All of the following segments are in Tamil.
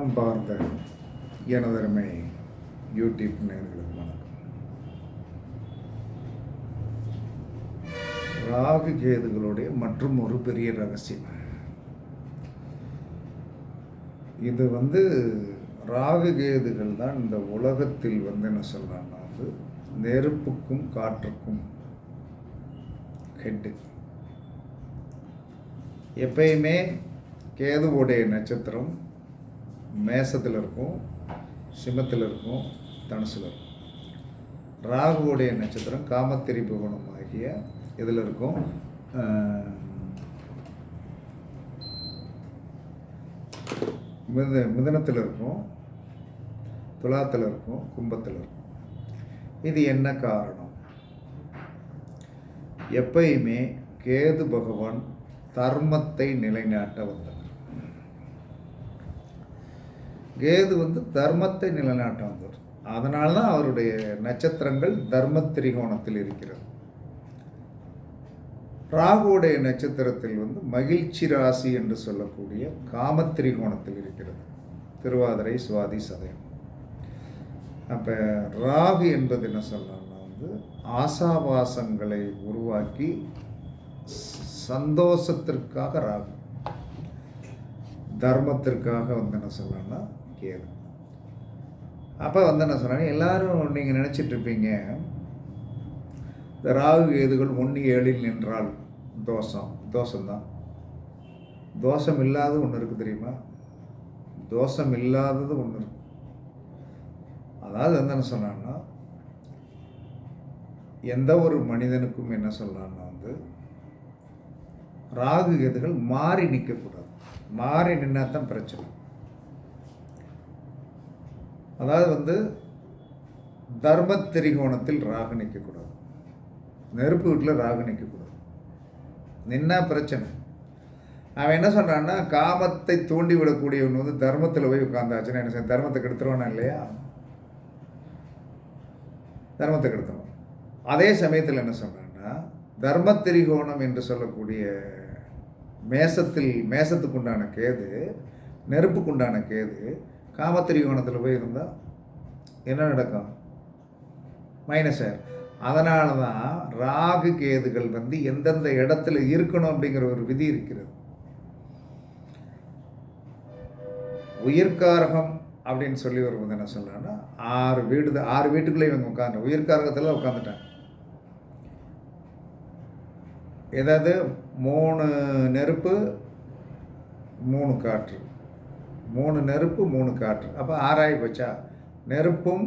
அன்பார்ந்த எனதருமை யூடியூப் நேர்களுக்கு வணக்கம். ராகு கேதுகளுடைய மற்றும் ஒரு பெரிய ரகசியம். இது வந்து ராகு கேதுகள் தான் இந்த உலகத்தில் வந்து என்ன சொல்கிறாங்கன்னா வந்து நெருப்புக்கும் காற்றுக்கும் ஹெட்டு. எப்பயுமே கேதுவுடைய நட்சத்திரம் மேசத்தில் இருக்கும் சிம்மத்தில் இருக்கும் தனுசில் இருக்கும் ராகுவுடைய நட்சத்திரம் காமத்திரிப்பு குணம் ஆகிய இதில் இருக்கும் மித மிதனத்தில் இருக்கும் துலாத்தில் இருக்கும் கும்பத்தில் இருக்கும் இது என்ன காரணம்? எப்பயுமே கேது பகவான் தர்மத்தை நிலைநாட்ட வந்தவர். கேது வந்து தர்மத்தை நிலைநாட்ட வந்தவர் அதனால தான் அவருடைய நட்சத்திரங்கள் தர்ம திரிகோணத்தில் இருக்கிறது. ராகுவுடைய நட்சத்திரத்தில் வந்து மகிழ்ச்சி ராசி என்று சொல்லக்கூடிய காமத்திரிகோணத்தில் இருக்கிறது. திருவாதிரை சுவாதி சதயம். அப்போ ராகு என்பது என்ன சொல்லலாம்னா வந்து ஆசாபாசங்களை உருவாக்கி சந்தோஷத்திற்காக ராகு. தர்மத்திற்காக வந்து என்ன சொல்லலாம்னா கேது அப்போ வந்து என்ன சொன்னாங்க எல்லாரும் நீங்கள் நினச்சிட்டு இருப்பீங்க இந்த ராகு கேதுகள் ஒன்று ஏழில் நின்றால் தோஷம். தோஷம்தான். தோஷம் இல்லாத ஒன்று இருக்குது தெரியுமா? தோஷம் இல்லாதது ஒன்று இருக்கு. அதாவது வந்து என்ன சொன்னான்னா எந்த ஒரு மனிதனுக்கும் என்ன சொல்லலான்னா வந்து ராகு கேதுகள் மாறி நிற்கக்கூடாது மாறி நின்னா தான் பிரச்சனை. அதாவது வந்து தர்ம திரிகோணத்தில் ராகு நிற்கக்கூடாது நெருப்பு வீட்டில் ராகு நிற்கக்கூடாது நின்னா பிரச்சனை. அவன் என்ன சொல்கிறான்னா காமத்தை தூண்டி விடக்கூடியவன் வந்து தர்மத்தில் போய் உட்காந்தாச்சுன்னா என்ன செய்ய தர்மத்தை கெடுத்துருவானா இல்லையா? தர்மத்தை கெடுத்துருவான். அதே சமயத்தில் என்ன சொல்கிறான்னா தர்ம திரிகோணம் என்று சொல்லக்கூடிய மேசத்தில் மேசத்துக்குண்டான கேது நெருப்புக்குண்டான கேது காமத்திரிகோணத்தில் போய் இருந்தால் என்ன நடக்கும் மைனஸ் ஆயிரும். அதனால தான் ராகு கேதுகள் வந்து எந்தெந்த இடத்துல இருக்கணும் அப்படிங்கிற ஒரு விதி இருக்கிறது. உயிர்காரகம் அப்படின்னு சொல்லி வரும்போது என்ன சொல்கிறேன்னா ஆறு வீடு ஆறு வீட்டுக்குள்ளே இவங்க உட்காந்து உயிர்காரகத்தில் உட்காந்துட்டாங்க ஏதாவது மூணு நெருப்பு மூணு காற்று. மூணு நெருப்பு மூணு காற்று. அப்போ ஆறாயி போச்சா நெருப்பும்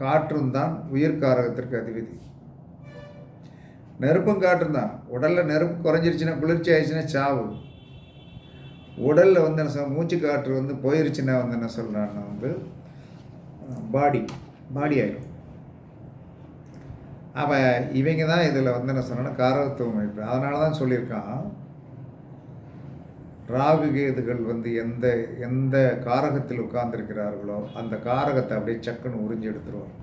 காற்றும் தான் உயிர்காரகத்திற்கு அதிபதி. நெருப்பும் காற்றும் தான். உடலில் நெருப்பு குறைஞ்சிருச்சுன்னா குளிர்ச்சி ஆயிடுச்சுன்னா சாவு. உடலில் வந்து என்ன சொல் மூச்சு காற்று வந்து போயிருச்சுன்னா வந்து என்ன சொல்கிறான்னா வந்து பாடி பாடி ஆயிடும் அப்போ இவங்க தான் இதில் வந்து என்ன சொன்னா காரகத்துவம் அதனால தான் சொல்லியிருக்கான். ராகு கேதுகள் வந்து எந்த எந்த காரகத்தில் உட்கார்ந்துருக்கிறார்களோ அந்த காரகத்தை அப்படியே சக்குன்னு உறிஞ்சி எடுத்துருவாங்க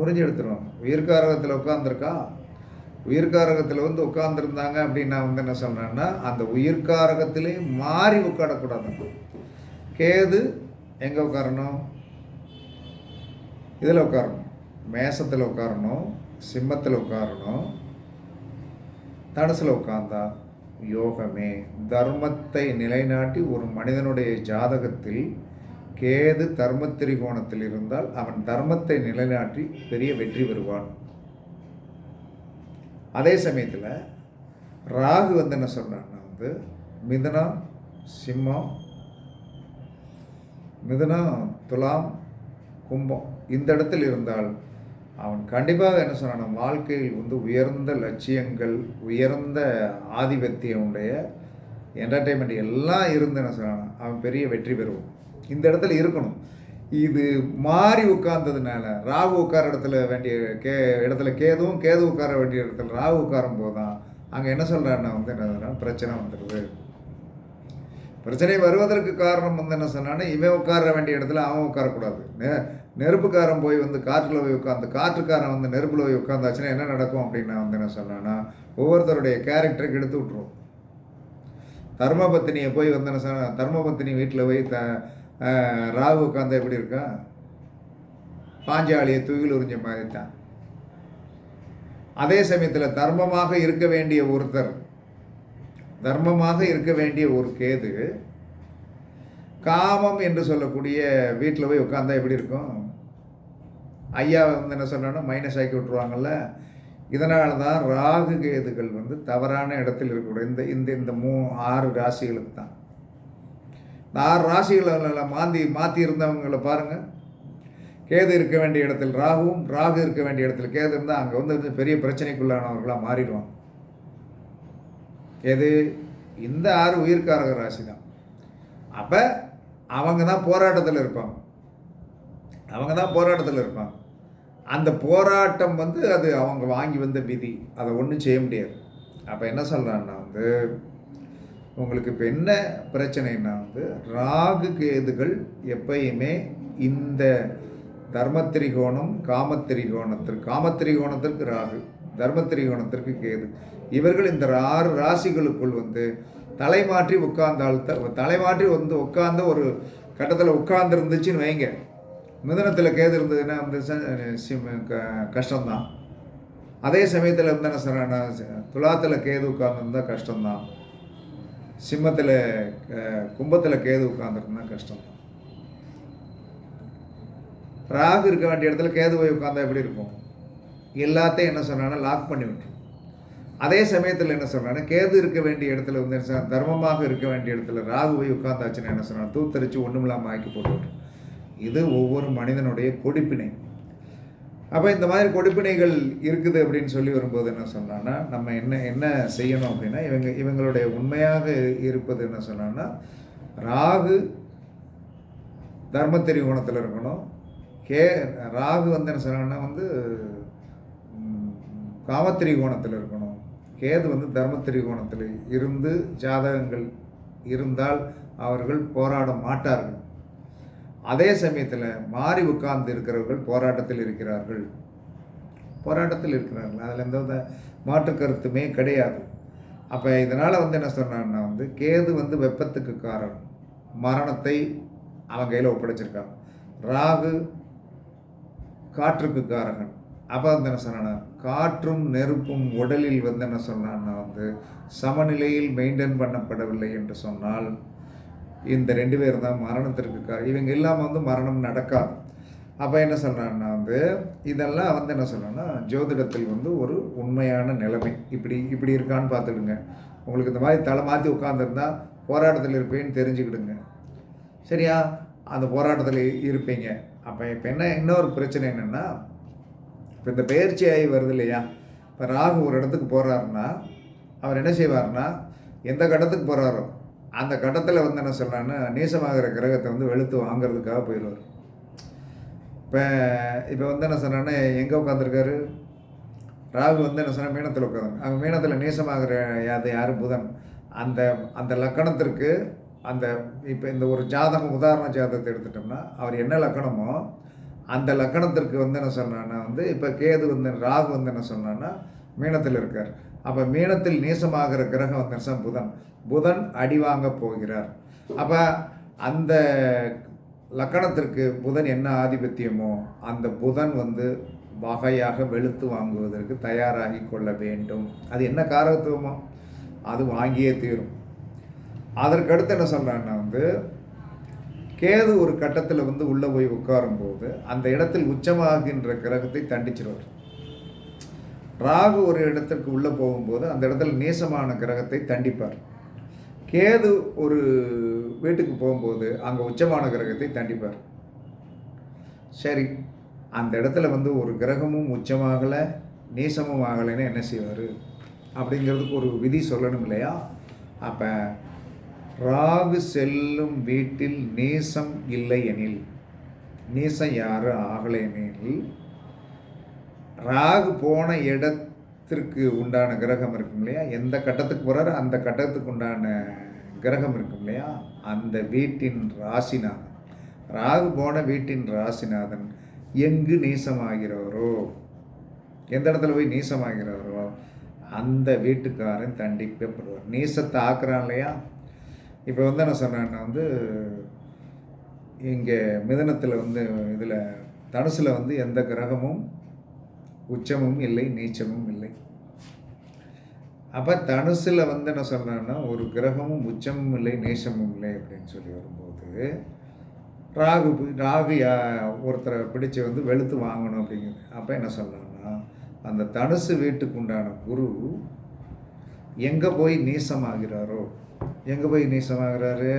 உறிஞ்சி எடுத்துருவோம் உயிர்காரகத்தில் உட்காந்துருக்கா உயிர்காரகத்தில் வந்து உட்காந்துருந்தாங்க அப்படின்னு நான் வந்து என்ன சொல்கிறேன்னா அந்த உயிர்காரகத்திலே மாறி உட்காரக்கூடாது. கேது எங்கே உட்காரணும்? இதில் உட்காரணும். மேசத்தில் உட்காரணும் சிம்மத்தில் உட்காரணும் தனுசில் உட்காந்தா யோகமே. தர்மத்தை நிலைநாட்டி ஒரு மனிதனுடைய ஜாதகத்தில் கேது தர்ம திரிகோணத்தில் இருந்தால் அவன் தர்மத்தை நிலைநாட்டி பெரிய வெற்றி பெறுவான். அதே சமயத்தில் ராகு வந்து என்ன சொல்கிறான்னா வந்து மிதனம் சிம்மம் மிதனம் துலாம் கும்பம் இந்த இடத்தில் இருந்தால் அவன் கண்டிப்பாக என்ன சொன்னான் வாழ்க்கையில் வந்து உயர்ந்த லட்சியங்கள் உயர்ந்த ஆதிபத்தியனுடைய என்டர்டெயின்மெண்ட் எல்லாம் இருந்து என்ன சொன்னான் அவன் பெரிய வெற்றி பெறுவான். இந்த இடத்துல இருக்கணும். இது மாறி உட்கார்ந்ததுனால ராகு உட்கார இடத்துல வேண்டிய கே இடத்துல கேதுவும் கேது உட்கார வேண்டிய இடத்துல ராகு உட்காரும் போது தான் அங்கே என்ன சொல்கிறான்னா வந்து என்ன பிரச்சனை வந்துடுது. பிரச்சனை வருவதற்கு காரணம் வந்து என்ன சொன்னான்னா இவன் உட்கார வேண்டிய இடத்துல அவன் உட்காரக்கூடாது. நெருப்புக்காரன் போய் வந்து காற்றில் போய் உட்காந்து காற்றுக்காரன் வந்து நெருப்பில் போய் உட்காந்தாச்சுன்னா என்ன நடக்கும் அப்படின்னு நான் வந்து என்ன சொன்னேன்னா ஒவ்வொருத்தருடைய கேரக்டருக்கு எடுத்து விட்ருவோம் தர்மபத்தினியை போய் வந்தன சொன்ன தர்மபத்தினி வீட்டில் போய் த ராகு உட்காந்தா எப்படி இருக்கா? பாஞ்சாலியை தூயில் உறிஞ்ச மாதிரி தான் அதே சமயத்தில் தர்மமாக இருக்க வேண்டிய ஒருத்தர் தர்மமாக இருக்க வேண்டிய ஒரு கேது காமம் என்று சொல்லக்கூடிய வீட்டில் போய் உட்காந்தா எப்படி இருக்கும்? ஐயா வந்து என்ன சொன்னா மைனஸ் ஆக்கி விட்ருவாங்கல்ல இதனால தான் ராகு கேதுகள் வந்து தவறான இடத்தில் இருக்கக்கூடிய இந்த இந்த இந்த மூ ஆறு ராசிகளுக்கு தான். இந்த ஆறு ராசிகளை மாந்தி மாற்றி இருந்தவங்களை பாருங்கள் கேது இருக்க வேண்டிய இடத்தில் ராகுவும் ராகு இருக்க வேண்டிய இடத்துல கேது இருந்தால் அங்கே வந்து பெரிய பிரச்சனைக்குள்ளானவர்களாக மாறிடுவாங்க. எது இந்த ஆறு உயிர்காரக ராசி தான் அப்போ அவங்க தான் போராட்டத்தில் இருப்பாங்க. அவங்க தான் போராட்டத்தில் இருப்பாங்க. அந்த போராட்டம் வந்து அது அவங்க வாங்கி வந்த விதி. அதை ஒன்றும் செய்ய முடியாது. அப்போ என்ன சொல்கிறான்னா வந்து உங்களுக்கு இப்போ என்ன பிரச்சனைன்னா வந்து ராகு கேதுகள் எப்பயுமே இந்த தர்மத்திரிகோணம் காமத்திரிகோணத்திற்கு காமத்திரிகோணத்திற்கு ராகு தர்மத்திரிகோணத்திற்கு கேது. இவர்கள் இந்த ஆறு ராசிகளுக்குள் வந்து தலைமாற்றி உட்கார்ந்தால் தலைமாற்றி வந்து உட்கார்ந்த ஒரு கட்டத்தில் உட்கார்ந்துருந்துச்சுன்னு வைங்க. மிதனத்தில் கேது இருந்ததுன்னா வந்து க- கஷ்டம்தான். அதே சமயத்தில் வந்து என்ன சொல்கிறேன்னா துலாத்தில் கேது உட்கார்ந்துருந்தா கஷ்டம்தான். சிம்மத்தில் கும்பத்தில் கேது உட்கார்ந்துருந்தா கஷ்டம்தான். ராகு இருக்க வேண்டிய இடத்துல கேது போய் உட்காந்தா எப்படி இருக்கும்? எல்லாத்தையும் என்ன சொல்கிறாங்கன்னா லாக் பண்ணி விட்டுரும். அதே சமயத்தில் என்ன சொல்கிறாங்கன்னா கேது இருக்க வேண்டிய இடத்துல வந்து என்ன தர்மமாக இருக்க வேண்டிய இடத்துல ராகு போய் உட்காந்தாச்சுன்னா என்ன சொல்கிறாங்க தூத்தரிச்சு ஒன்றுமில்லாமல் ஆக்கி போட்டுவிடும். இது ஒவ்வொரு மனிதனுடைய கொடுப்பினை அப்போ இந்த மாதிரி கொடுப்பினைகள் இருக்குது அப்படின்னு சொல்லி வரும்போது என்ன சொன்னான்னா நம்ம என்ன என்ன செய்யணும் அப்படின்னா இவங்க இவங்களுடைய உண்மையாக இருப்பது என்ன சொன்னான்னா ராகு தர்மத்திரி குணத்தில் இருக்கணும். கே ராகு வந்து என்ன சொன்னாங்கன்னா வந்து காமத்திரி கோணத்தில் இருக்கணும். கேது வந்து தர்மத்திரி கோணத்தில் இருந்து ஜாதகங்கள் இருந்தால் அவர்கள் போராட மாட்டார்கள். அதே சமயத்தில் மாறி உட்கார்ந்து இருக்கிறவர்கள் போராட்டத்தில் இருக்கிறார்கள். போராட்டத்தில் இருக்கிறார்கள். அதில் எந்த வித மாற்று கருத்துமே கிடையாது. அப்போ இதனால் வந்து என்ன சொன்னான்னா வந்து கேது வந்து வெப்பத்துக்கு காரணம். மரணத்தை அவன் கையில் ஒப்படைச்சிருக்கான் ராகு காற்றுக்கு காரகன். அப்போ வந்து என்ன சொன்னான்னா காற்றும் நெருப்பும் உடலில் வந்து என்ன சொன்னான்னா வந்து சமநிலையில் மெயின்டைன் பண்ணப்படவில்லை என்று சொன்னால் இந்த ரெண்டு பேர் தான் மரணத்திற்கு இவங்க இல்லாமல் வந்து மரணம் நடக்காது. அப்போ என்ன சொல்கிறான்னா வந்து இதெல்லாம் வந்து என்ன சொல்கிறேன்னா ஜோதிடத்தில் வந்து ஒரு உண்மையான நிலைமை. இப்படி இப்படி இருக்கான்னு பார்த்துடுங்க. உங்களுக்கு இந்த மாதிரி தலை மாற்றி உட்காந்துருந்தா போராட்டத்தில் இருப்பேன்னு தெரிஞ்சுக்கிடுங்க. சரியா? அந்த போராட்டத்தில் இருப்பீங்க. அப்போ இப்போ என்ன இன்னொரு பிரச்சனை என்னென்னா இப்போ இந்த பயிற்சி ஆகி வருது இல்லையா? இப்போ ராகு ஒரு இடத்துக்கு போகிறாருன்னா அவர் என்ன செய்வார்னா எந்த கட்டத்துக்கு போகிறாரோ அந்த கட்டத்தில் வந்து என்ன சொல்கிறான்னா நீசமாகிற கிரகத்தை வந்து வெளுத்து வாங்குறதுக்காக போயிடுவார். இப்போ இப்போ வந்து என்ன சொன்னான்னா எங்கே உட்காந்துருக்காரு ராகு வந்து என்ன சொன்னால் மீனத்தில் உட்காந்து அங்கே மீனத்தில் நீசமாகிற அது யார்? புதன். அந்த அந்த லக்கணத்திற்கு அந்த இப்போ இந்த ஒரு ஜாதகம் உதாரண ஜாதகத்தை எடுத்துட்டோம்னா அவர் என்ன லக்கணமோ அந்த லக்கணத்திற்கு வந்து என்ன சொன்னான்னா வந்து இப்போ கேது வந்து ராகு வந்து என்ன சொன்னான்னா மீனத்தில் இருக்கார். அப்போ மீனத்தில் நீசமாகிற கிரகம் வந்து புதன். புதன் அடி வாங்க போகிறார். அப்போ அந்த லக்கணத்திற்கு புதன் என்ன ஆதிபத்தியமோ அந்த புதன் வந்து வகையாக வெளுத்து வாங்குவதற்கு தயாராகி கொள்ள வேண்டும். அது என்ன காரகத்துவமோ அது வாங்கியே தீரும். அதற்கடுத்து என்ன சொல்கிறான்னா வந்து கேது ஒரு கட்டத்தில் வந்து உள்ளே போய் உட்காரும்போது அந்த இடத்தில் உச்சமாகின்ற கிரகத்தை தண்டிச்சிருவார். ராகு ஒரு இடத்திற்கு உள்ளே போகும்போது அந்த இடத்துல நேசமான கிரகத்தை தண்டிப்பார். கேது ஒரு வீட்டுக்கு போகும்போது அங்கே உச்சமான கிரகத்தை தண்டிப்பார். சரி அந்த இடத்துல வந்து ஒரு கிரகமும் உச்சமாகலை நீசமும் ஆகலைன்னு என்ன செய்வார்? அப்படிங்கிறதுக்கு ஒரு விதி சொல்லணும் இல்லையா? அப்போ ராகு செல்லும் வீட்டில் நீசம் இல்லை எனில் நீசம் யாரும் ஆகலை எனில் ராகு போன இடத்திற்கு உண்டான கிரகம் இருக்கும் இல்லையா? எந்த கட்டத்துக்கு போகிறாரோ அந்த கட்டத்துக்கு உண்டான கிரகம் இருக்கும் இல்லையா? அந்த வீட்டின் ராசிநாதன். ராகு போன வீட்டின் ராசிநாதன் எங்கு நீசமாகிறவரோ எந்த இடத்துல போய் நீசமாகிறவரோ அந்த வீட்டுக்காரன் தண்டிக்கப்படுவார். நீசத்தை ஆக்குறான் இல்லையா? இப்போ வந்து என்ன சொன்னேன்னா வந்து இங்கே மிதனத்தில் வந்து இதில் தனுசில் வந்து எந்த கிரகமும் உச்சமும் இல்லை நீச்சமும் இல்லை. அப்போ தனுசில் வந்து என்ன சொல்கிறேன்னா ஒரு கிரகமும் உச்சமும் இல்லை நீச்சமும் இல்லை அப்படின்னு சொல்லி வரும்போது ராகு ராகு யா- ஒருத்தரை பிடிச்சி வந்து வெளுத்து வாங்கணும் அப்படிங்கிறது அப்போ என்ன சொல்கிறேன்னா அந்த தனுசு வீட்டுக்கு உண்டான குரு எங்கே போய் நீசமாகிறாரோ எங்கே போய் நீசமாகிறாரு?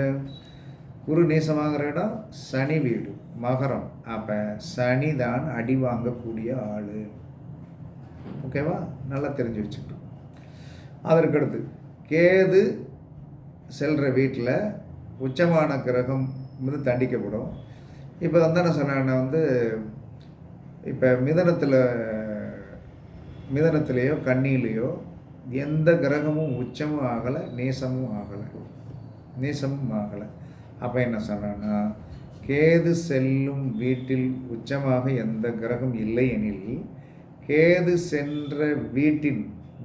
குரு நீசமாகிற இடம் சனி வீடு மகரம். அப்போ சனி தான் அடி வாங்கக்கூடிய ஆள். ஓகேவா நல்லா தெரிஞ்சு வச்சுக்கணும் அதற்கடுத்து கேது செல்கிற வீட்டில் உச்சமான கிரகம் வந்து தண்டிக்கப்படும். இப்போ வந்து என்ன சொன்னேன்னா வந்து இப்போ மிதனத்தில் மிதனத்திலேயோ கண்ணிலேயோ எந்த கிரகமும் உச்சமும் ஆகலை நீசமும் ஆகலை. நீசமும் ஆகலை. அப்போ என்ன சொன்னேன்னா கேது செல்லும் வீட்டில் உச்சமாக எந்த கிரகம் இல்லை எனில் கேது சென்ற வீட்டின்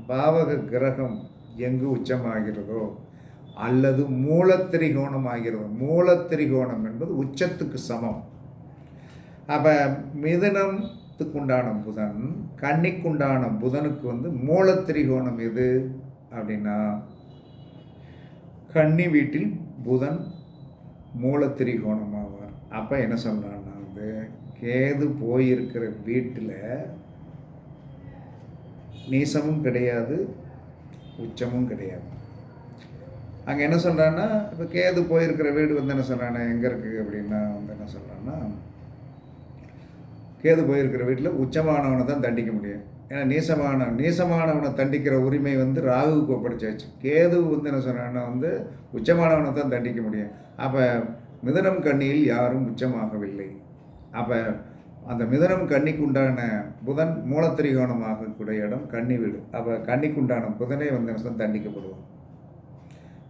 பாவக கிரகம் எங்கு உச்சமாகிறதோ அல்லது மூலத்திரிகோணம் ஆகிறது மூலத்திரிகோணம் என்பது உச்சத்துக்கு சமம். அப்போ மிதனத்துக்குண்டான புதன் கன்னிக்குண்டான புதனுக்கு வந்து மூலத்திரிகோணம் எது அப்படின்னா கன்னி வீட்டில் புதன் மூலத்திரிகோணம் ஆவார் அப்போ என்ன சொல்கிறான்னா வந்து கேது போயிருக்கிற வீட்டில் நீசமும் கிடையாது உச்சமும் கிடையாது. அங்கே என்ன சொல்கிறான்னா இப்போ கேது போயிருக்கிற வீடு வந்து என்ன சொல்கிறானே எங்கே இருக்குது அப்படின்னா வந்து என்ன சொல்கிறான்னா கேது போயிருக்கிற வீட்டில் உச்சமானவனை தான் தண்டிக்க முடியும். ஏன்னா நீசமான நீசமானவனை தண்டிக்கிற உரிமை வந்து ராகுவுக்கு ஒப்படைச்சாச்சு. கேது வந்து என்ன சொன்னான்னா வந்து உச்சமானவனை தான் தண்டிக்க முடியும். அப்போ மிதனம் கண்ணியில் யாரும் உச்சமாகவில்லை. அப்போ அந்த மிதனம் கன்னிக்குண்டான புதன் புதன் மூலத்திரிகோணமாகக்கூடிய இடம் கன்னி வீடு. அப்போ கன்னிக்குண்டான புதனே வந்து என்ன தண்டிக்கப்படுவான்.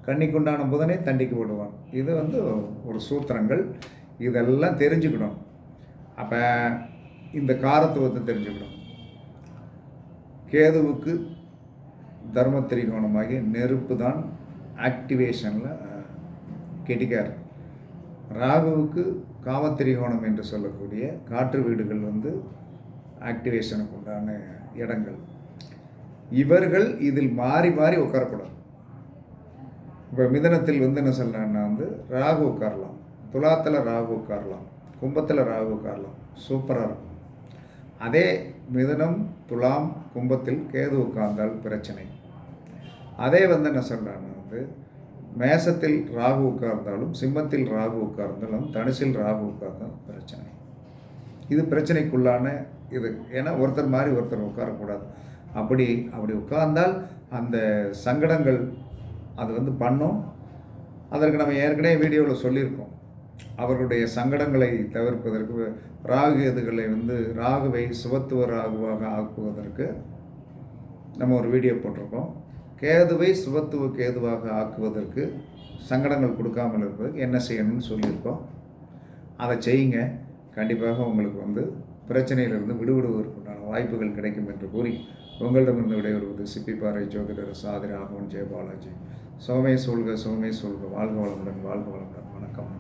கன்னிக்குண்டான புதனே தண்டிக்கப்படுவான். இது வந்து ஒரு சூத்திரங்கள். இதெல்லாம் தெரிஞ்சுக்கணும். அப்போ இந்த காரத்துவத்தை தெரிஞ்சுக்கணும். கேதுவுக்கு தர்ம திரிகோணமாகி நெருப்பு தான் ஆக்டிவேஷனில் கெட்டிக்கார் ராகுவுக்கு காமத்திரிகோணம் என்று சொல்லக்கூடிய காற்று வீடுகள் வந்து ஆக்டிவேஷனுக்கு உண்டான இடங்கள். இவர்கள் இதில் மாறி மாறி உட்காரக்கூடாது. இப்போ மிதனத்தில் வந்து என்ன சொல்கிறேன்னா வந்து ராகு உட்காரலாம். துலாத்தில் ராகு உட்காரலாம். கும்பத்தில் ராகு உட்காரலாம். சூப்பராக இருக்கும். அதே மிதனம் துலாம் கும்பத்தில் கேது உட்கார்ந்தால் பிரச்சனை. அதே வந்து என்ன சொல்கிறான்னா வந்து மேசத்தில் ராகு உட்கார்ந்தாலும் சிம்மத்தில் ராகு உட்கார்ந்தாலும் தனுசில் ராகு உட்கார்ந்தாலும் பிரச்சனை. இது பிரச்சனைக்குள்ளான இது. ஏன்னா ஒருத்தர் மாதிரி ஒருத்தர் உட்காரக்கூடாது. அப்படி அப்படி உட்கார்ந்தால் அந்த சங்கடங்கள் அது வந்து பண்ணும். அதற்கு நம்ம ஏற்கனவே வீடியோவில் சொல்லியிருக்கோம். அவர்களுடைய சங்கடங்களை தவிர்ப்பதற்கு ராகு எதுகளை வந்து ராகுவை சுபத்துவ ராகுவாக ஆக்குவதற்கு நம்ம ஒரு வீடியோ போட்டிருக்கோம். கேதுவை சுபத்துவ கேதுவாக ஆக்குவதற்கு சங்கடங்கள் கொடுக்காமல் இருப்பதற்கு என்ன செய்யணும்னு சொல்லியிருக்கோம். அதை செய்யுங்க. கண்டிப்பாக உங்களுக்கு வந்து பிரச்சனையிலிருந்து விடுபடுவதற்குண்டான வாய்ப்புகள் கிடைக்கும் என்று கூறி உங்களிடமிருந்து விடைபெறுவது சிப்பிப்பாறை ஜோதிடர் சாதி ராகவன் ஜெயபாலாஜி. சோமே சொல்க சோமே சொல்க. வாழ்க வளமுடன் வாழ்க வளமுடன்.